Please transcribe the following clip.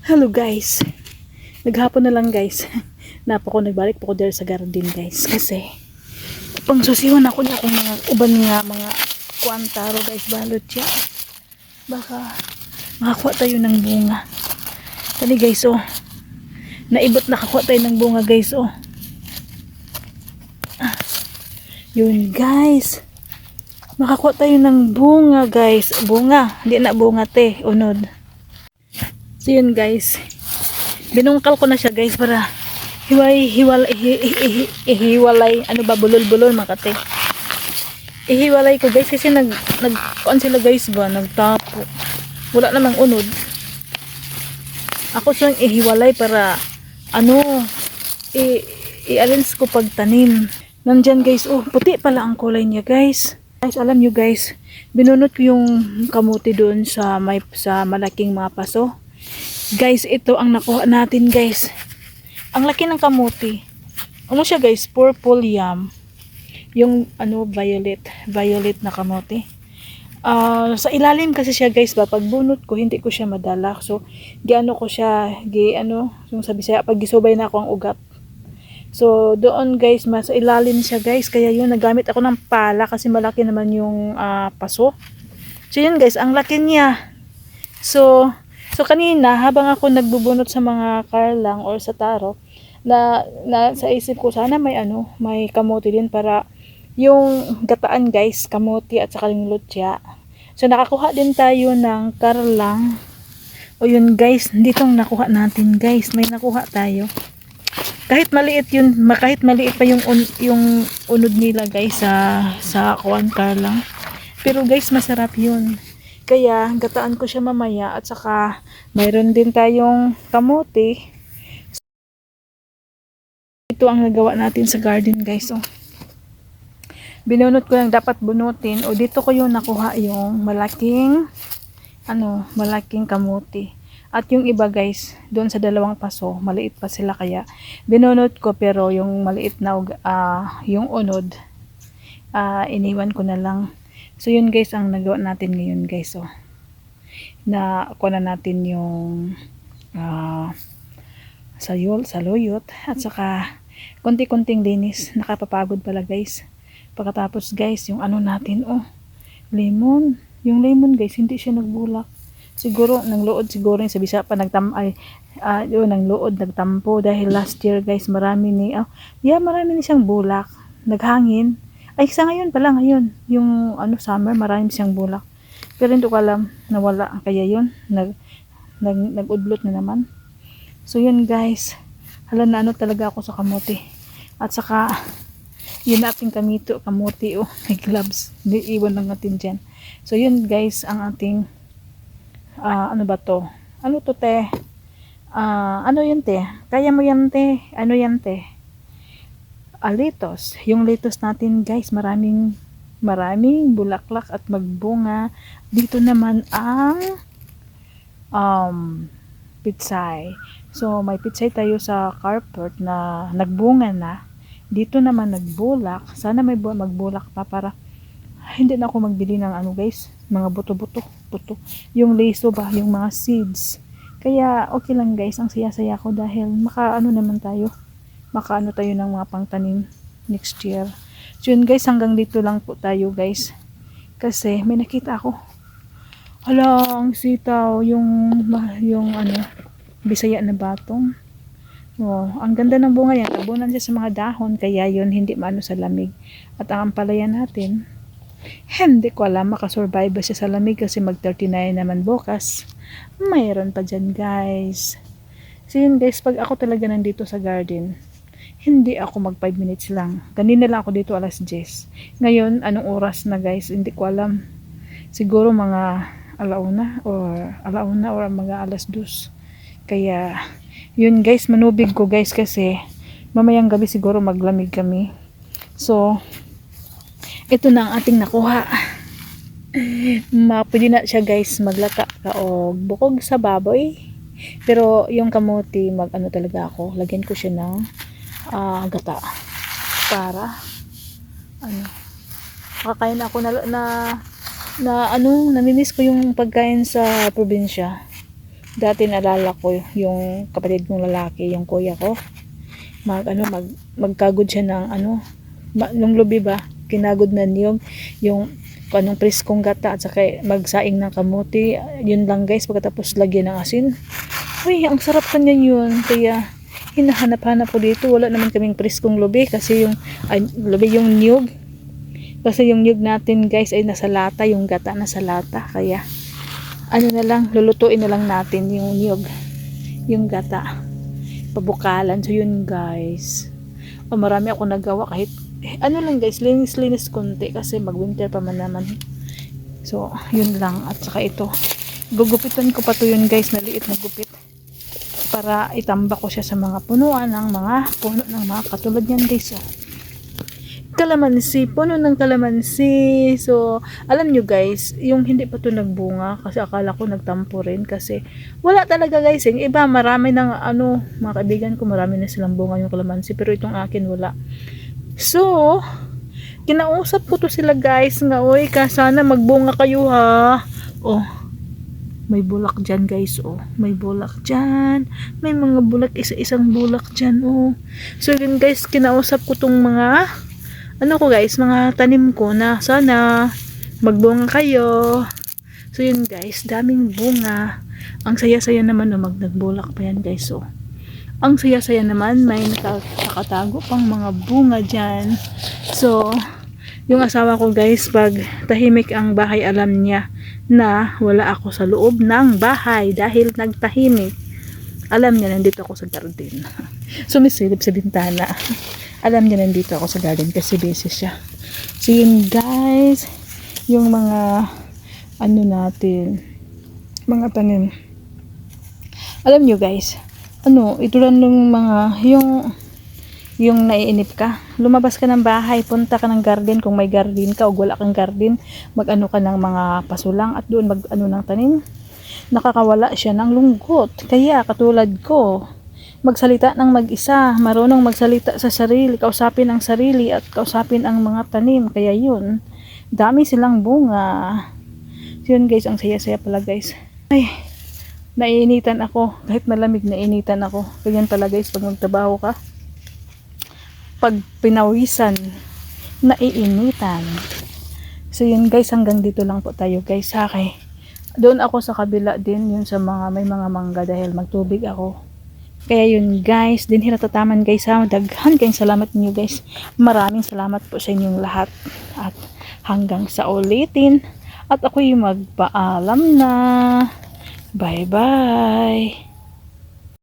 Hello guys. Naghapon na lang guys. Napa ko nagbalik po ko dere sa garden guys. Kasi pang susiwan ako niya kung mga uban nga mga kuantaro guys balot siya. Baka makakuha tayo ng bunga. Tani guys oh. Naibot nakakuha tayo ng bunga guys oh. Ah. Yun guys. Makakuha tayo ng bunga guys. Bunga. Hindi na bunga te. Unod. So yun guys. Binungkal ko na siya guys para hiwalay hiwalay hi- hi- hi- ihiwalay ano ba bulol-bulol makate. Ihiwalay ko guys kasi nag nag kuan sila guys ba nagtapo. Wala namang unod. Ako siyang ihiwalay para ano i i-arrange ko pagtanim. Nandyan guys, oh puti pala ang kulay niya guys. Guys, alam nyo guys, binunot ko yung kamuti doon sa may sa malaking mga paso. Guys, ito ang nakuha natin guys. Ang laki ng kamuti. Ano siya guys? Purple yam. Yung ano violet, violet na kamuti. Ah, sa ilalim kasi siya guys ba pag bunot ko hindi ko siya madala. So, giano ko siya, gi ano, yung sabi siya pag gisubay na ako ang ugat. So, doon guys, mas ilalim siya guys. Kaya yun, nagamit ako ng pala kasi malaki naman yung ah, paso. So, yun guys, ang laki niya. So, so kanina, habang ako nagbubunot sa mga karlang or sa taro, na, na sa isip ko, sana may ano, may kamote din para yung gataan guys, kamote at saka yung lutya. So, nakakuha din tayo ng karlang. O yun guys, ditong nakuha natin guys. May nakuha tayo kahit maliit yun, kahit maliit pa yung un, yung unod nila guys sa sa kuan car lang. Pero guys, masarap yun. Kaya gataan ko siya mamaya at saka mayroon din tayong kamote. Ito ang nagawa natin sa garden guys. Oh. Binunot ko lang dapat bunutin o dito ko yung nakuha yung malaking ano, malaking kamote. At yung iba guys, doon sa dalawang paso, maliit pa sila kaya binunot ko pero yung maliit na ah, yung unod ah, iniwan ko na lang. So yun guys ang nagawa natin ngayon guys oh. Na kuha na natin yung ah, sayol, saluyot at saka konti-konting linis. Nakapapagod pala guys. Pagkatapos guys, yung ano natin oh, lemon. Yung lemon guys, hindi siya nagbulak siguro nang luod siguro yung sa bisa pa nagtam ay ah, yun nang luod nagtampo dahil last year guys marami ni oh, yeah marami ni siyang bulak naghangin ay sa ngayon pala ngayon yung ano summer marami siyang bulak pero hindi ko alam nawala kaya yun nag, nag nagudlot na naman so yun guys hala na ano talaga ako sa kamote at saka yun ating kamito kamote oh may gloves di iwan lang natin dyan so yun guys ang ating ah ano ba to? Ano to te? Ah, ano yan te? Kaya mo yan te? Ano yan te? Ah, litos. Yung litos natin guys, maraming maraming bulaklak at magbunga. Dito naman ang um, pitsay. So, may pitsay tayo sa carport na nagbunga na. Dito naman nagbulak. Sana may bu- magbulak pa para hindi na ako magbili ng ano guys, mga buto-buto, buto. Yung leso ba, yung mga seeds. Kaya okay lang guys, ang saya-saya ko dahil makaano naman tayo. Makaano tayo ng mga pangtanim next year. So yun guys, hanggang dito lang po tayo guys. Kasi may nakita ako. Hala, ang sitaw, yung, yung ano, bisaya na batong. Oh, ang ganda ng bunga yan. Tabunan siya sa mga dahon, kaya yun hindi maano sa lamig. At ang ampalaya natin, hindi ko alam makasurvive ba siya sa lamig kasi mag 39 naman bukas. Mayroon pa dyan guys. So yun guys, pag ako talaga nandito sa garden, hindi ako mag 5 minutes lang. Kanina lang ako dito alas 10. Ngayon, anong oras na guys? Hindi ko alam. Siguro mga alauna or alauna or mga alas 2. Kaya, yun guys, manubig ko guys kasi mamayang gabi siguro maglamig kami. So, ito na ang ating nakuha. Ma, pwede na siya guys maglata ka o bukog sa baboy. Pero yung kamuti, mag ano talaga ako, lagyan ko siya ng ah, gata. Para, ano, makakain ako na, na, na ano, namimiss ko yung pagkain sa probinsya. dati naalala ko yung kapatid kong lalaki, yung kuya ko. Mag, ano, mag, magkagod siya ng, ano, ma, nung lubi ba, kinagod na yung, kung anong priskong gata, at saka magsaing ng kamuti, yun lang guys, pagkatapos lagyan ng asin. Uy, ang sarap kanya yun, kaya, hinahanap-hanap ko dito, wala naman kaming priskong lubi, kasi yung, ay, lubi yung niyog, kasi yung niyog natin guys ay nasa lata, yung gata nasa lata, kaya, ano na lang, lulutuin na lang natin yung niyog, yung gata, pabukalan. So yun guys. O marami ako nagawa kahit, eh, ano lang guys, linis-linis konti kasi mag-winter pa man naman. So, yun lang. At saka ito, gugupitan ko pa to yun guys, naliit na gupit. Para itamba ko siya sa mga punuan ng mga puno ng mga katulad yan guys. Oh kalamansi, puno ng kalamansi. So, alam nyo guys, yung hindi pa to nagbunga, kasi akala ko nagtampo rin, kasi wala talaga guys. Yung iba, marami ng ano, mga kaibigan ko, marami na silang bunga yung kalamansi, pero itong akin wala. So, kinausap ko to sila guys, nga, oy, ka sana magbunga kayo ha. Oh, may bulak dyan guys, oh. May bulak dyan. May mga bulak, isa-isang bulak dyan, oh. So, yun guys, kinausap ko tong mga ano ko guys, mga tanim ko na sana magbunga kayo. So yun guys, daming bunga. Ang saya-saya naman no, mag nagbulak pa yan guys. So, ang saya-saya naman, may naka- nakatago pang mga bunga dyan. So, yung asawa ko guys, pag tahimik ang bahay, alam niya na wala ako sa loob ng bahay dahil nagtahimik. Alam niya nandito ako sa garden. Sumisilip sa bintana alam niya nandito ako sa garden kasi busy siya. So yun guys, yung mga ano natin, mga tanim. Alam niyo guys, ano, ito lang yung mga, yung yung naiinip ka. Lumabas ka ng bahay, punta ka ng garden kung may garden ka o wala kang garden, mag-ano ka ng mga pasulang at doon mag-ano ng tanim. Nakakawala siya ng lungkot. Kaya katulad ko, magsalita ng mag-isa, marunong magsalita sa sarili, kausapin ang sarili at kausapin ang mga tanim. Kaya yun, dami silang bunga. Yun guys, ang saya-saya pala guys. Ay, naiinitan ako. Kahit malamig, naiinitan ako. Ganyan pala guys, pag magtrabaho ka. Pag pinawisan, naiinitan. So yun guys, hanggang dito lang po tayo guys. Okay. Doon ako sa kabila din, yun sa mga may mga mangga dahil magtubig ako. Kaya yun guys, din hiratataman guys ha. Daghan kayong salamat niyo guys. Maraming salamat po sa inyong lahat. At hanggang sa ulitin. At ako'y magpaalam na. Bye bye.